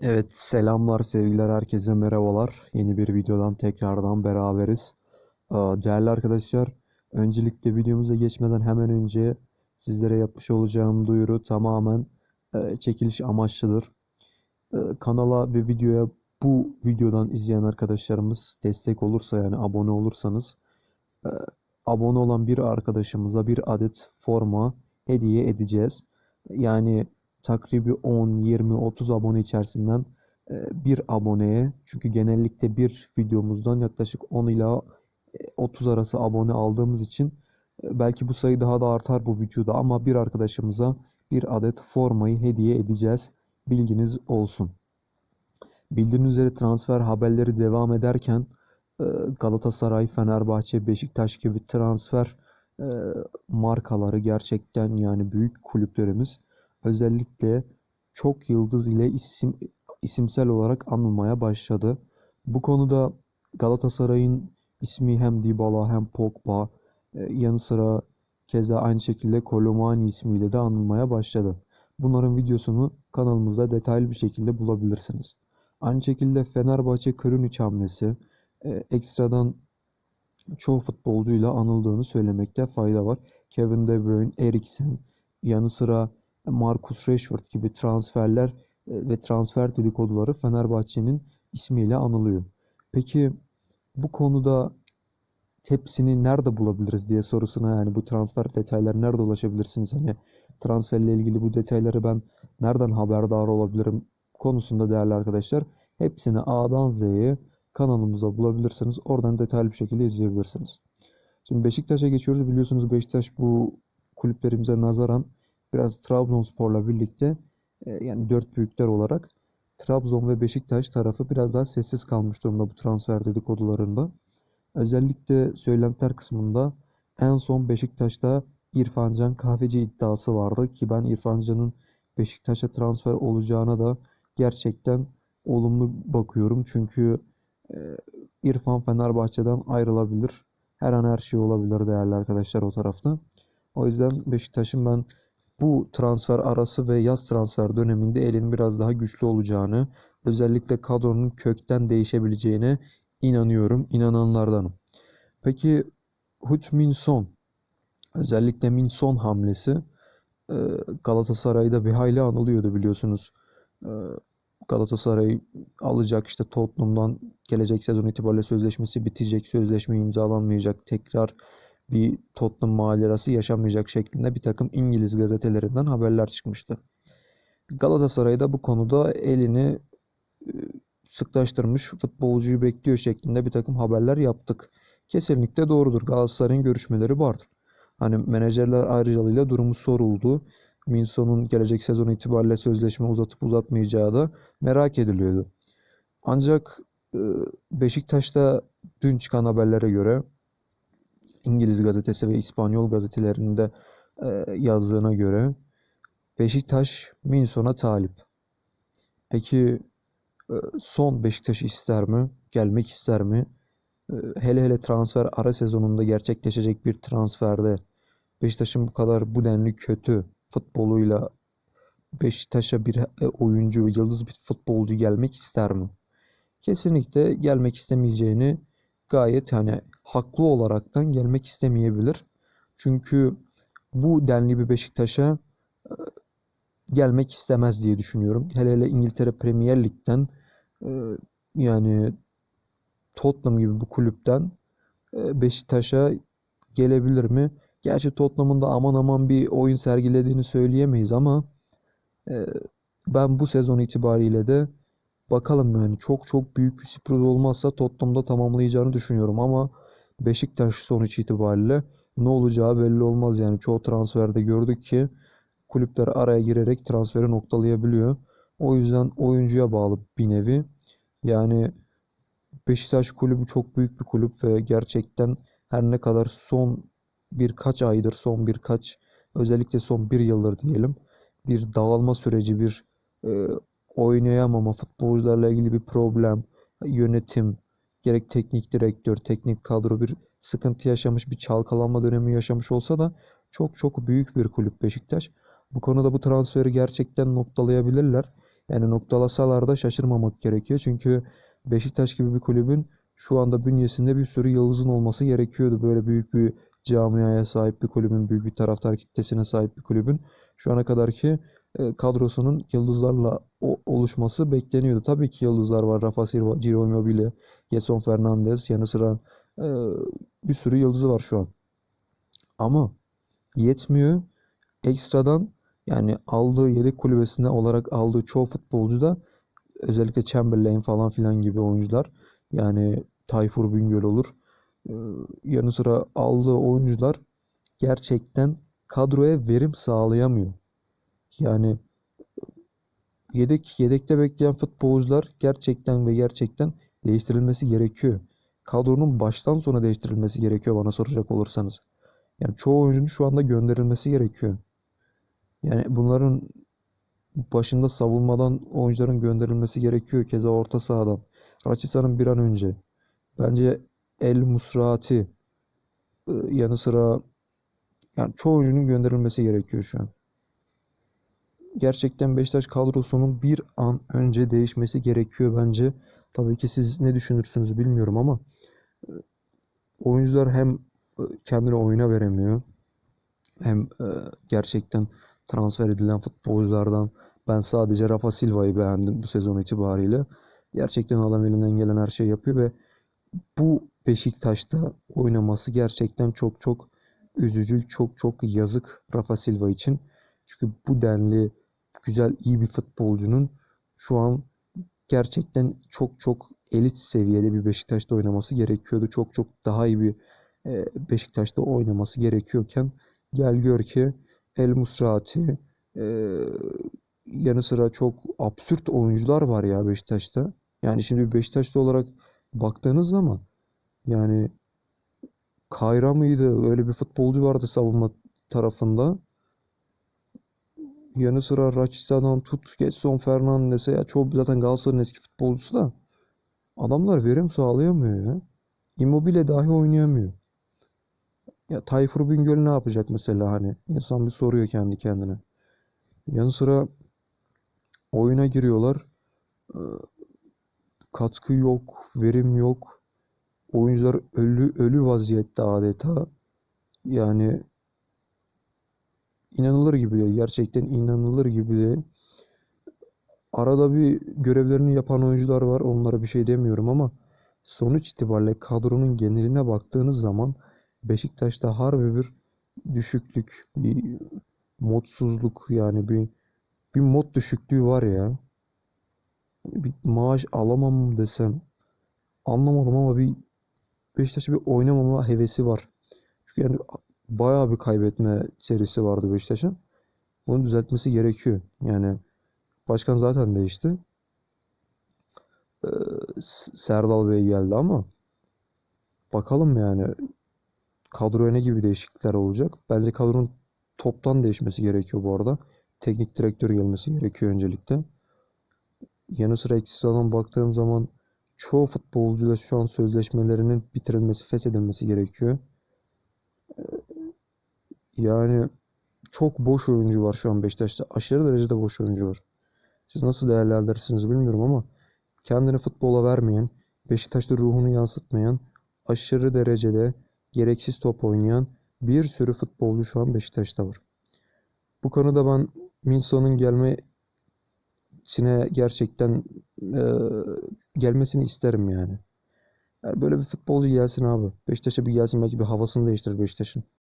Evet selamlar sevgiler herkese merhabalar. Yeni bir videodan tekrardan beraberiz. Ee, Değerli arkadaşlar öncelikle videomuza geçmeden hemen önce sizlere yapmış olacağım duyuru tamamen e, çekiliş amaçlıdır. Ee, Kanala ve videoya bu videodan izleyen arkadaşlarımız destek olursa yani abone olursanız e, abone olan bir arkadaşımıza bir adet forma hediye edeceğiz. Yani takribi 10, 20, 30 abone içerisinden e, bir aboneye çünkü genellikle bir videomuzdan yaklaşık 10 ila e, 30 arası abone aldığımız için e, belki bu sayı daha da artar bu videoda ama bir arkadaşımıza bir adet formayı hediye edeceğiz. Bilginiz olsun. Bildiğiniz üzere transfer haberleri devam ederken e, Galatasaray, Fenerbahçe, Beşiktaş gibi transfer e, markaları gerçekten yani büyük kulüplerimiz özellikle çok yıldız ile isim isimsel olarak anılmaya başladı. Bu konuda Galatasaray'ın ismi hem Dybala hem Pogba e, yanı sıra keza aynı şekilde Kolomani ismiyle de anılmaya başladı. Bunların videosunu kanalımızda detaylı bir şekilde bulabilirsiniz. Aynı şekilde Fenerbahçe Krunic hamlesi e, ekstradan çoğu futbolcuyla anıldığını söylemekte fayda var. Kevin De Bruyne, Eriksen, yanı sıra Marcus Rashford gibi transferler e, ve transfer dedikoduları Fenerbahçe'nin ismiyle anılıyor. Peki bu konuda hepsini nerede bulabiliriz diye sorusuna yani bu transfer detayları nerede ulaşabilirsiniz? Hani transferle ilgili bu detayları ben nereden haberdar olabilirim konusunda değerli arkadaşlar hepsini A'dan Z'ye kanalımıza bulabilirsiniz. Oradan detaylı bir şekilde izleyebilirsiniz. Şimdi Beşiktaş'a geçiyoruz. Biliyorsunuz Beşiktaş bu kulüplerimize nazaran biraz Trabzonspor'la birlikte e, yani dört büyükler olarak Trabzon ve Beşiktaş tarafı biraz daha sessiz kalmış durumda bu transfer dedikodularında. Özellikle söylentiler kısmında en son Beşiktaş'ta İrfan Can Kahveci iddiası vardı ki ben İrfan Can'ın Beşiktaş'a transfer olacağına da gerçekten olumlu bakıyorum. Çünkü e, İrfan Fenerbahçe'den ayrılabilir. Her an her şey olabilir değerli arkadaşlar o tarafta. O yüzden Beşiktaş'ın ben bu transfer arası ve yaz transfer döneminde elin biraz daha güçlü olacağını, özellikle kadronun kökten değişebileceğine inanıyorum, inananlardanım. Peki Hut-Min Son, özellikle Min Son hamlesi e, Galatasaray'da bir hayli anılıyordu biliyorsunuz. E, Galatasaray alacak işte Tottenham'dan gelecek sezon itibariyle sözleşmesi bitecek, sözleşme imzalanmayacak, tekrar bir Tottenham macerası yaşamayacak şeklinde bir takım İngiliz gazetelerinden haberler çıkmıştı. Galatasaray da bu konuda elini e, sıklaştırmış futbolcuyu bekliyor şeklinde bir takım haberler yaptık. Kesinlikle doğrudur. Galatasaray'ın görüşmeleri vardır. Hani menajerler ayrıcalığıyla durumu soruldu. Minson'un gelecek sezon itibariyle sözleşme uzatıp uzatmayacağı da merak ediliyordu. Ancak e, Beşiktaş'ta dün çıkan haberlere göre İngiliz gazetesi ve İspanyol gazetelerinde e, yazdığına göre Beşiktaş Minson'a talip. Peki e, son Beşiktaş ister mi? Gelmek ister mi? E, hele hele transfer ara sezonunda gerçekleşecek bir transferde Beşiktaş'ın bu kadar bu denli kötü futboluyla Beşiktaş'a bir oyuncu, yıldız bir futbolcu gelmek ister mi? Kesinlikle gelmek istemeyeceğini gayet hani haklı olaraktan gelmek istemeyebilir. Çünkü bu denli bir Beşiktaş'a e, gelmek istemez diye düşünüyorum. Hele hele İngiltere Premier Lig'den e, yani Tottenham gibi bu kulüpten e, Beşiktaş'a gelebilir mi? Gerçi Tottenham'ın da aman aman bir oyun sergilediğini söyleyemeyiz ama ben bu sezon itibariyle de Bakalım yani çok çok büyük bir sürpriz olmazsa Tottenham'da tamamlayacağını düşünüyorum ama Beşiktaş sonuç itibariyle ne olacağı belli olmaz yani çoğu transferde gördük ki kulüpler araya girerek transferi noktalayabiliyor. O yüzden oyuncuya bağlı bir nevi. Yani Beşiktaş kulübü çok büyük bir kulüp ve gerçekten her ne kadar son birkaç aydır, son birkaç özellikle son bir yıldır diyelim bir dağılma süreci, bir e, oynayamama, futbolcularla ilgili bir problem, yönetim, gerek teknik direktör, teknik kadro bir sıkıntı yaşamış, bir çalkalanma dönemi yaşamış olsa da çok çok büyük bir kulüp Beşiktaş. Bu konuda bu transferi gerçekten noktalayabilirler. Yani noktalasalar da şaşırmamak gerekiyor. Çünkü Beşiktaş gibi bir kulübün şu anda bünyesinde bir sürü yıldızın olması gerekiyordu. Böyle büyük bir camiaya sahip bir kulübün, büyük bir taraftar kitlesine sahip bir kulübün şu ana kadarki e, kadrosunun yıldızlarla oluşması bekleniyordu. Tabii ki yıldızlar var. Rafa Silva, Ciro Immobile, Gedson Fernandes yanı sıra e, bir sürü yıldızı var şu an. Ama yetmiyor. Ekstradan yani aldığı yedek kulübesinde olarak aldığı çoğu futbolcu da özellikle Chamberlain falan filan gibi oyuncular yani Tayfur Bingöl olur. Ee, yanı sıra aldığı oyuncular gerçekten kadroya verim sağlayamıyor. Yani yedek yedekte bekleyen futbolcular gerçekten ve gerçekten değiştirilmesi gerekiyor. Kadronun baştan sona değiştirilmesi gerekiyor bana soracak olursanız. Yani çoğu oyuncunun şu anda gönderilmesi gerekiyor. Yani bunların başında savunmadan oyuncuların gönderilmesi gerekiyor. Keza orta sahadan. Raçisa'nın bir an önce. Bence El Musrati e, yanı sıra yani çoğu oyuncunun gönderilmesi gerekiyor şu an. Gerçekten Beşiktaş kadrosunun bir an önce değişmesi gerekiyor bence. Tabii ki siz ne düşünürsünüz bilmiyorum ama e, oyuncular hem e, kendini oyuna veremiyor hem e, gerçekten transfer edilen futbolculardan ben sadece Rafa Silva'yı beğendim bu sezon itibariyle. Gerçekten adam elinden gelen her şeyi yapıyor ve bu Beşiktaş'ta oynaması gerçekten çok çok üzücü, çok çok yazık Rafa Silva için. Çünkü bu denli güzel, iyi bir futbolcunun şu an gerçekten çok çok elit seviyede bir Beşiktaş'ta oynaması gerekiyordu. Çok çok daha iyi bir e, Beşiktaş'ta oynaması gerekiyorken gel gör ki El Musrati e, yanı sıra çok absürt oyuncular var ya Beşiktaş'ta. Yani şimdi Beşiktaşlı olarak baktığınız zaman yani Kayra mıydı? Öyle bir futbolcu vardı savunma tarafında. Yanı sıra Rachica'dan tut Gedson Fernandes'e ya çoğu zaten Galatasaray'ın eski futbolcusu da adamlar verim sağlayamıyor ya. Immobile dahi oynayamıyor. Ya Tayfur Bingöl ne yapacak mesela hani? İnsan bir soruyor kendi kendine. Yanı sıra oyuna giriyorlar. Ee, Katkı yok, verim yok. Oyuncular ölü ölü vaziyette adeta. Yani inanılır gibi değil. Gerçekten inanılır gibi değil. Arada bir görevlerini yapan oyuncular var. Onlara bir şey demiyorum ama sonuç itibariyle kadronun geneline baktığınız zaman Beşiktaş'ta harbi bir düşüklük, bir modsuzluk yani bir bir mod düşüklüğü var ya. Bir maaş alamam desem anlamadım ama bir Beşiktaş'ta bir oynamama hevesi var. Çünkü yani bayağı bir kaybetme serisi vardı Beşiktaş'ın. Bunu düzeltmesi gerekiyor. Yani başkan zaten değişti. Ee, Serdal Bey geldi ama bakalım yani kadroya ne gibi değişiklikler olacak. Bence kadronun toptan değişmesi gerekiyor bu arada. Teknik direktör gelmesi gerekiyor öncelikle. Yanı sıra ekstradan baktığım zaman çoğu futbolcuyla şu an sözleşmelerinin bitirilmesi, feshedilmesi gerekiyor. Yani çok boş oyuncu var şu an Beşiktaş'ta. Aşırı derecede boş oyuncu var. Siz nasıl değerlendirirsiniz bilmiyorum ama kendini futbola vermeyen, Beşiktaş'ta ruhunu yansıtmayan, aşırı derecede gereksiz top oynayan bir sürü futbolcu şu an Beşiktaş'ta var. Bu konuda ben Minso'nun gelmesine gerçekten e, gelmesini isterim yani. Yani böyle bir futbolcu gelsin abi. Beşiktaş'a bir gelsin belki bir havasını değiştirir Beşiktaş'ın.